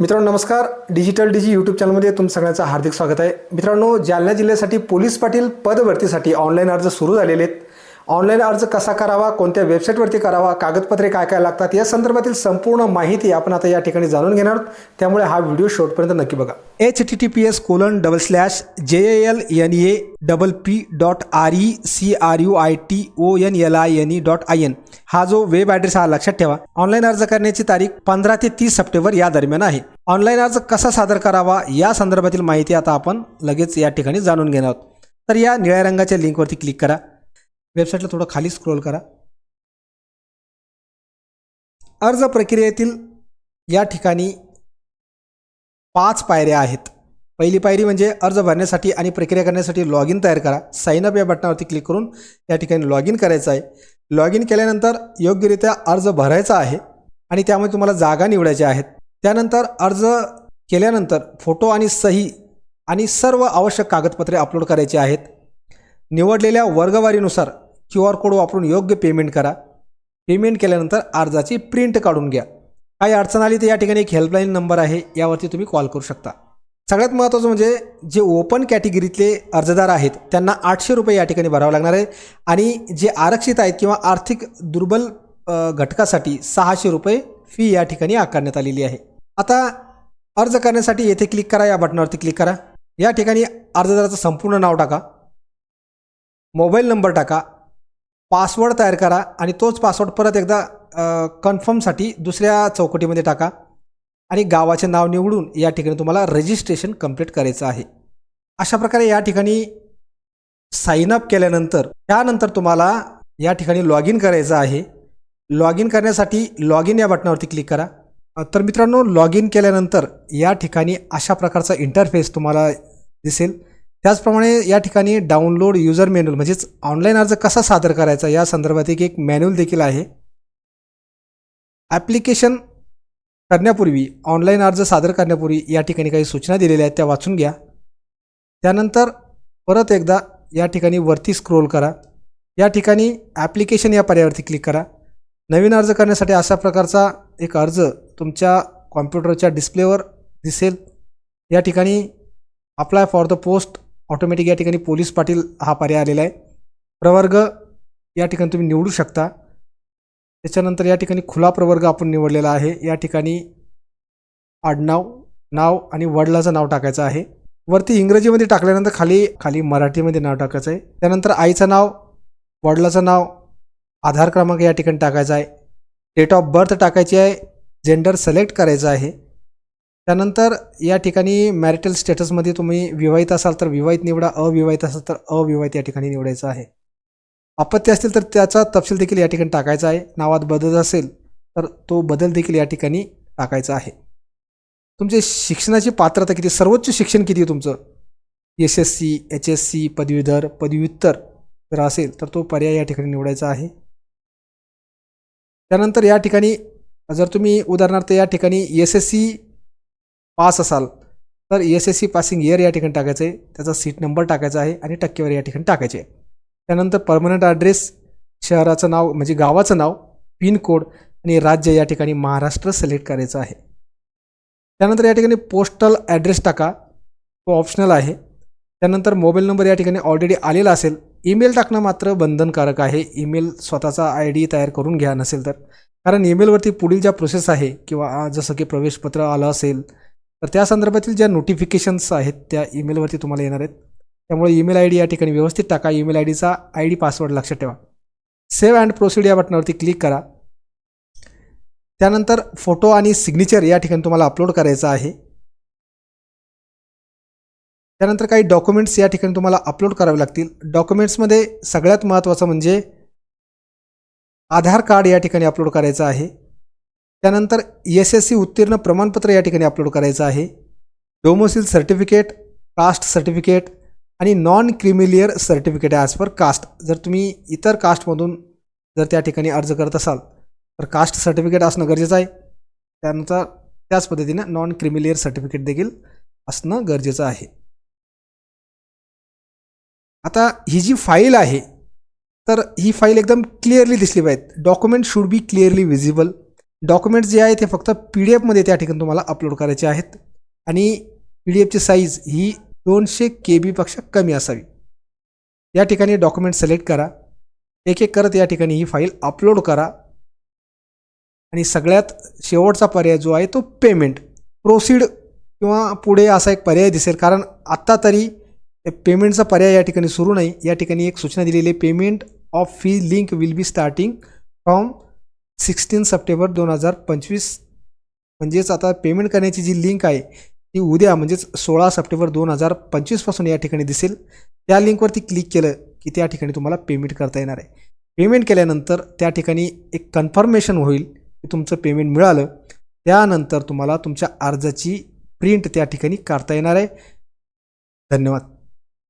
मित्रांनो नमस्कार. डिजिटल डिजी यूट्यूब चॅनलमध्ये तुम सगळ्यांचं हार्दिक स्वागत आहे. मित्रांनो जालना जिल्ह्यासाठी पोलीस पाटील पदभरतीसाठी ऑनलाईन अर्ज सुरू झालेले आहेत. ऑनलाईन अर्ज कसा करावा कोणत्या वेबसाईटवरती करावा कागदपत्रे काय काय लागतात या संदर्भातील संपूर्ण माहिती आपण आता या ठिकाणी जाणून घेणार आहोत. त्यामुळे हा व्हिडिओ शेवटपर्यंत नक्की बघा. H T T P S colon double slash J L N A double P dot R E C R U I T O N L I N E dot I N हा जो web address हा लक्षात ठेवा. Online अर्ज करण्याची तारीख पंधरा ते तीस सप्टेंबर या दरम्यान आहे. ऑनलाईन अर्ज कसा सादर करावा या संदर्भातील माहिती आता आपण लगेच या ठिकाणी जाणून घेणार आहोत. तर या निळ्या रंगाच्या लिंकवरती क्लिक करा. वेबसाईटला थोडं खाली स्क्रोल करा. अर्ज प्रक्रियेतील या ठिकाणी पाच पायऱ्या आहेत. पहिली पायरी म्हणजे अर्ज भरण्यासाठी आणि प्रक्रिया करण्यासाठी लॉग इन तयार करा. साइन अप या बटनावरती क्लिक करून या ठिकाणी लॉग इन करायचं आहे. लॉग इन केल्यानंतर योग्यरित्या अर्ज भरायचा आहे आणि त्यामुळे तुम्हाला जागा निवडायच्या आहेत. त्यानंतर अर्ज केल्यानंतर फोटो आणि सही आणि सर्व आवश्यक कागदपत्रे अपलोड करायची आहेत. निवडलेल्या वर्गवारीनुसार क्यू आर कोड वापरून योग्य पेमेंट करा. पेमेंट केल्यानंतर अर्जाची प्रिंट काढून घ्या. काही अडचण आली तर या ठिकाणी एक हेल्पलाईन नंबर आहे. यावरती तुम्ही कॉल करू शकता. सगळ्यात महत्त्वाचं म्हणजे जे ओपन कॅटेगरीतले अर्जदार आहेत त्यांना आठशे रुपये या ठिकाणी भरावं लागणार आहे. आणि जे आरक्षित आहेत किंवा आर्थिक दुर्बल घटकासाठी सहाशे रुपये फी या ठिकाणी आकारण्यात आलेली आहे. आता अर्ज करण्यासाठी येथे क्लिक करा या बटनावरती क्लिक करा. या ठिकाणी अर्जदाराचं संपूर्ण नाव टाका. मोबाईल नंबर टाका पासवर्ड तयार करा आणि तोच पासवर्ड परत एकदा कन्फर्मसाठी दुसऱ्या चौकटीमध्ये टाका आणि गावाचे नाव निवडून या ठिकाणी तुम्हाला रजिस्ट्रेशन कंप्लीट करायचं आहे. अशा प्रकारे या ठिकाणी साईन अप केल्यानंतर त्यानंतर तुम्हाला या ठिकाणी लॉग इन करायचं आहे. लॉग इन करण्यासाठी लॉग इन या बटनावरती क्लिक करा. तर मित्रांनो लॉग इन केल्यानंतर या ठिकाणी अशा प्रकारचा इंटरफेस तुम्हाला दिसेल. त्याचप्रमाणे या ठिकाणी डाउनलोड युजर मॅन्युअल म्हणजेच ऑनलाईन अर्ज कसा सादर करायचा या संदर्भात एक एक मॅन्युअल देखील आहे. ॲप्लिकेशन करण्यापूर्वी ऑनलाईन अर्ज सादर करण्यापूर्वी या ठिकाणी काही सूचना दिलेल्या आहेत त्या वाचून घ्या. त्यानंतर परत एकदा या ठिकाणी वरती स्क्रोल करा. या ठिकाणी ॲप्लिकेशन या पर्यायावरती क्लिक करा. नवीन अर्ज करण्यासाठी अशा प्रकारचा एक अर्ज तुमच्या कॉम्प्युटरच्या डिस्प्लेवर दिसेल. या ठिकाणी apply for the post automatic या ठिकाणी पोलीस पाटील हा पर्याय आलेला आहे. प्रवर्ग या ठिकाणी तुम्ही निवडू शकता. त्याच्यानंतर या ठिकाणी खुला प्रवर्ग आपण निवडलेला आहे. या ठिकाणी आडनाव नाव आणि वडिलाचं नाव टाकायचं आहे. वरती इंग्रजीमध्ये टाकल्यानंतर खाली खाली मराठीमध्ये नाव टाकायचं आहे. त्यानंतर आईचं नाव वडिलाचं नाव आधार क्रमांक या ठिकाणी टाकायचा आहे. डेट ऑफ बर्थ टाकायची आहे. जेंडर सिलेक्ट करायचं आहे. त्यानंतर या ठिकाणी मॅरिटल स्टेटसमध्ये तुम्ही विवाहित असाल तर विवाहित निवडा अविवाहित असाल तर अविवाहित या ठिकाणी निवडायचं आहे. अपत्य असतील तर त्याचा तपशील देखील या ठिकाणी टाकायचा आहे. नावात बदल असेल तर तो बदल देखील या ठिकाणी टाकायचा आहे. तुमचे शिक्षणाची पात्रता किती सर्वोच्च शिक्षण किती आहे तुमचं? S S C H S C पदवीधर पदव्युत्तर जर असेल तर तो पर्याय या ठिकाणी निवडायचा आहे. त्यानंतर या ठिकाणी जर तुम्ही उदाहरणार्थ या ठिकाणी एस एस सी पास असाल तर S S C passing year या ठिकाणी टाकायचं आहे. त्याचा सीट नंबर टाकायचा आहे आणि टक्केवारी या ठिकाणी टाकायची आहे. त्यानंतर परमनंट ॲड्रेस शहराचं नाव म्हणजे गावाचं नाव पिनकोड आणि राज्य या ठिकाणी महाराष्ट्र सिलेक्ट करायचं आहे. त्यानंतर या ठिकाणी पोस्टल ॲड्रेस टाका. तो ऑप्शनल आहे. त्यानंतर मोबाईल नंबर या ठिकाणी ऑलरेडी आलेला असेल. ईमेल टाकणं मात्र बंधनकारक आहे. ईमेल स्वतःचा आय डी तयार करून घ्या नसेल तर. कारण ईमेलवरती पुढील ज्या प्रोसेस आहे किंवा जसं की प्रवेशपत्र आलं असेल तर त्या संदर्भातील ज्या नोटिफिकेशन्स आहेत त्या ईमेलवरती तुम्हाला येणार आहेत. त्यामुळे ईमेल आय डी या ठिकाणी व्यवस्थित टाका. ईमेल आय डीचा आय डी पासवर्ड लक्षात ठेवा. सेव्ह अँड प्रोसिड या बटनावरती क्लिक करा. त्यानंतर फोटो आणि सिग्नेचर या ठिकाणी तुम्हाला अपलोड करायचं आहे. त्यानंतर काही डॉक्युमेंट्स या ठिकाणी तुम्हाला अपलोड करावे लागतील. डॉक्युमेंट्समध्ये सगळ्यात महत्त्वाचं म्हणजे आधार कार्ड या ठिकाणी अपलोड करायचं आहे. त्यानंतर एस एस सी उत्तीर्ण प्रमाणपत्र या ठिकाणी अपलोड करायचं आहे. डोमोसिल सर्टिफिकेट कास्ट सर्टिफिकेट आणि non creamy layer certificate as per caste जर तुम्ही इतर कास्टमधून जर त्या ठिकाणी अर्ज करत असाल तर कास्ट सर्टिफिकेट असणं गरजेचं आहे. त्यानंतर त्याच पद्धतीनं नॉन क्रिमिलियर सर्टिफिकेट देखील असणं गरजेचं आहे. आता ही जी फाईल आहे तर ही फाईल एकदम क्लिअरली दिसली पाहिजे document should be clearly visible documents जे आहे ते फक्त पी डी एफमध्ये त्या ठिकाणी तुम्हाला अपलोड करायचे आहेत. आणि पी डी एफची साईज ही दोनशे के बीपेक्षा कमी असावी. या ठिकाणी डॉक्युमेंट सिलेक्ट करा. एक एक करत या ठिकाणी ही फाईल अपलोड करा. आणि सगळ्यात शेवटचा पर्याय जो आहे तो पेमेंट प्रोसीड किंवा पुढे असा एक पर्याय दिसेल. कारण आत्ता तरी पेमेंटचा पर्याय या ठिकाणी सुरू नाही. या ठिकाणी एक सूचना दिलेली आहे. Payment of fee link will be starting from sixteen September दोन हजार पंचवीस. म्हणजेच आता पेमेंट करण्याची जी लिंक आहे ती उद्या म्हणजेच सोळा सप्टेंबर दोन हजार पंचवीसपासून या ठिकाणी दिसेल. त्या लिंकवरती क्लिक केलं की त्या ठिकाणी तुम्हाला पेमेंट करता येणार आहे. पेमेंट केल्यानंतर त्या ठिकाणी एक कन्फर्मेशन होईल की तुमचं पेमेंट मिळालं. त्यानंतर तुम्हाला तुमच्या अर्जाची प्रिंट त्या ठिकाणी काढता येणार आहे. धन्यवाद.